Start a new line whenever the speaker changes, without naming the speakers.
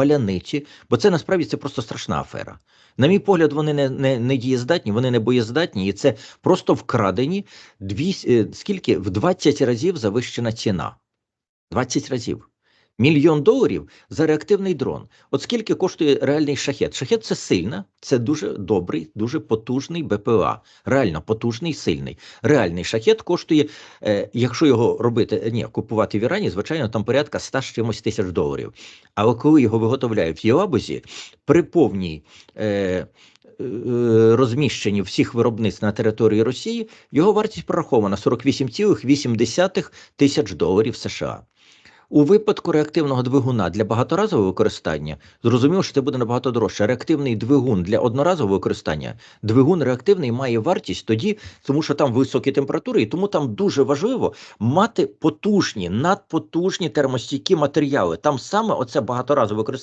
паляниці, бо це насправді це просто страшна афера. На мій погляд, вони не, не, не дієздатні, вони не боєздатні, і це просто вкрадені дві, е, скільки в 20 разів завищена ціна. 20 разів. Мільйон доларів за реактивний дрон. От скільки коштує реальний шахет? Шахет це сильна, це дуже добрий, дуже потужний БПЛА. Реально потужний, сильний. Реальний шахет коштує, е, якщо його робити, е, ні, купувати в Ірані, звичайно, там порядка 100 з чимось тисяч доларів. Але коли його виготовляють в Єлабузі, при повній е, е, розміщенні всіх виробництв на території Росії, його вартість прорахована 48,8 тисяч доларів США. У випадку реактивного двигуна для багаторазового використання зрозуміло, що це буде набагато дорожче. Реактивний двигун для одноразового використання, двигун реактивний має вартість тоді, тому що там високі температури, і тому там дуже важливо мати потужні, надпотужні термостійкі матеріали. Там саме оце багаторазове використання.